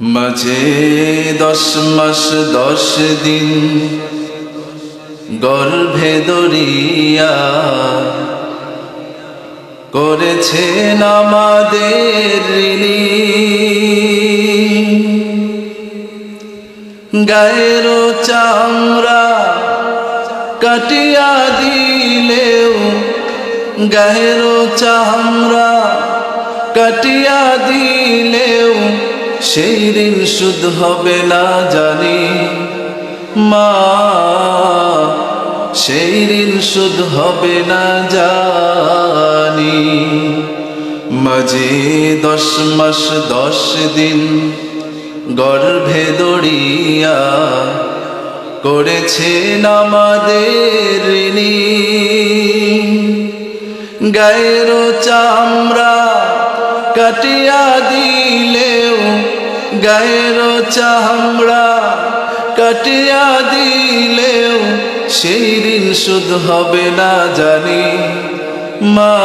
মাঝে দশ মাস, দশ দিন গর্ভে দরিয়া করেছেন আমাদের গায়ের চামড়া কাটিয়া দিলেও, গায়ের চামড়া কাটিয়া দিলেও সেই ঋণ শুধ হবে না জানি। মা, সেই ঋণ শুধ হবে না জানি। মাঝে দশ মাস, দশ দিন গর্ভে দড়িয়া করেছেন আমাদের গায়ের চামড়া কাটিয়া দিলেও গায়ের চামড়া কাটিয়া দিলেও সেই ঋণ শুধ হবে না জানি। মা,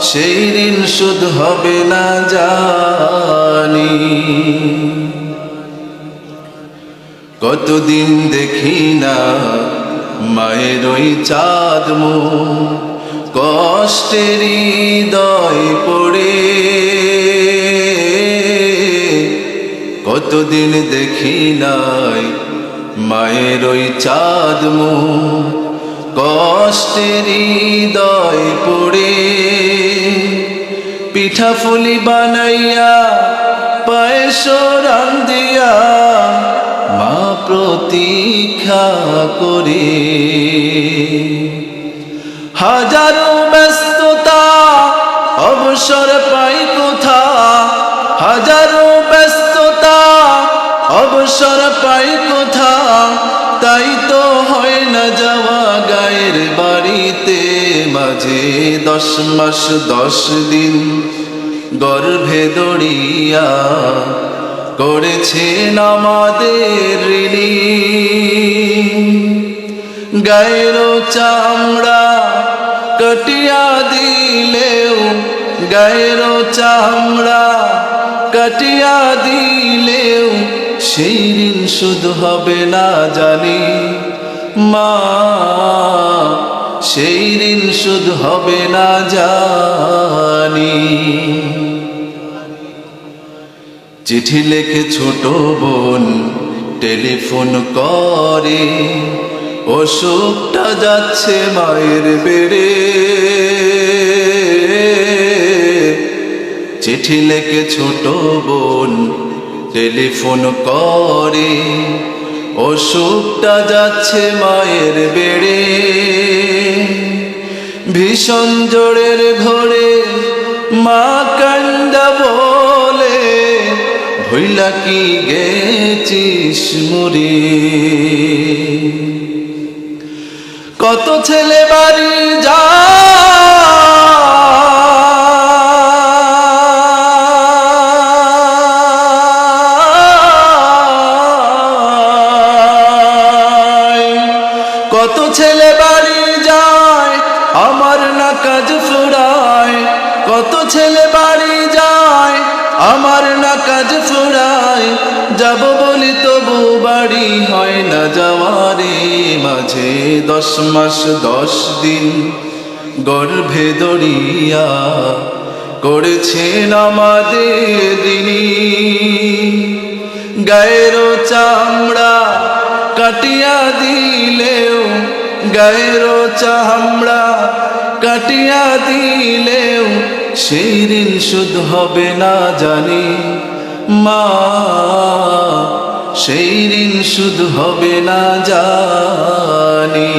সেই ঋণ শুধ হবে না জানি। কতদিন দেখি না মায়ের ওই চাঁদ কষ্টের হৃদয় পড়ে। কতদিন দেখি নাই। মায়ের ওই চাঁদ কষ্টের হৃদয় পড়ে। পিঠা ফুলি বানাইয়া, পায়েস রান্দিয়া মা প্রতীক্ষা করে। হাজারো ব্যস্ততা, অবসর পাই বাড়িতে মাঝে দশ মাস, দশ দিন গর্ভে দড়িয়া করেছেন আমাদের গায়ের চামড়া কটিয়া দিলেও, গায়ের চামড়া কাটিয়া দিলেও সেই ঋণ শুধু হবে না জানি মা। সেই ঋণ শুধু হবে না জানি। চিঠি লেখে ছোট বোন টেলিফোন করে, অসুখটা যাচ্ছে মায়ের বেড়ে। চিঠি লেখে ছোট বোন টেলিফোন করে, অসুখটা যাচ্ছে মায়ের বেড়ে। ভীষণ জোরের ঘরে মা কান্দা বলে হইলা কি গেছিস মুরে কত ছেলে বাড়ি যা কত ছেলে বাড়ি যায়, আমার না কাজ ফুরায়, যাব বলি তবু বাড়ি হয় না যাওয়ারে মাঝে দশ মাস, দশ দিন গর্ভে দড়িয়া করেছেন আমাদের দিনী গায়ের চামড়া কাটিয়া দিলেও, গায়ের চামড়া কাটিয়া দিলেও সেই ঋণ শুধ হবে না জানি। মা, সেই ঋণ শুধ হবে না জানি।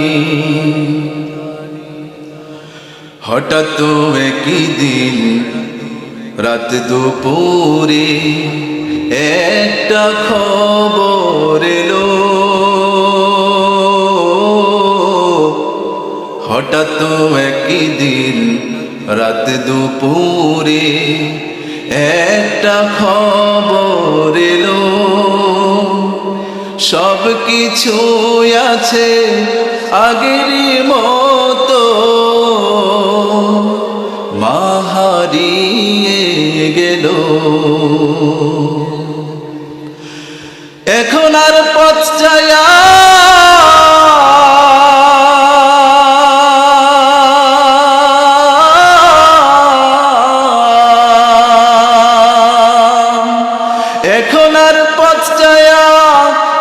হঠাৎ একই দিন, রাত দুপুরে একটা খবর এলো। হঠাৎ একই দিন রাত দুপুরে একটা খবর এলো। সব কিছু আছে আগের মতো। মাহারিয়ে গেল। এখন আর পথ চাই এখন আর পথ চায়া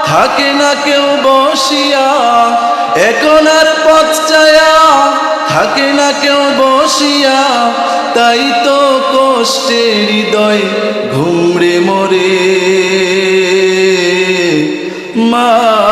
থাকে না কেউ বসিয়া। এখন আর পথ চায়া থাকে না কেউ বসিয়া। তাই তো কষ্টে হৃদয় ঘুমড়ে মরে। মাগো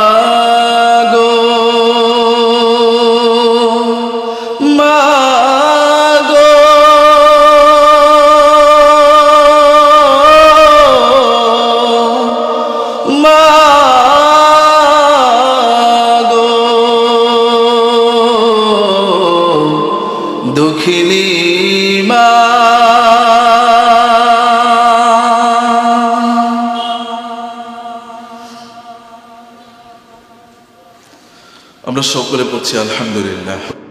আমরা সকলে পড়ছি আলহামদুলিল্লাহ।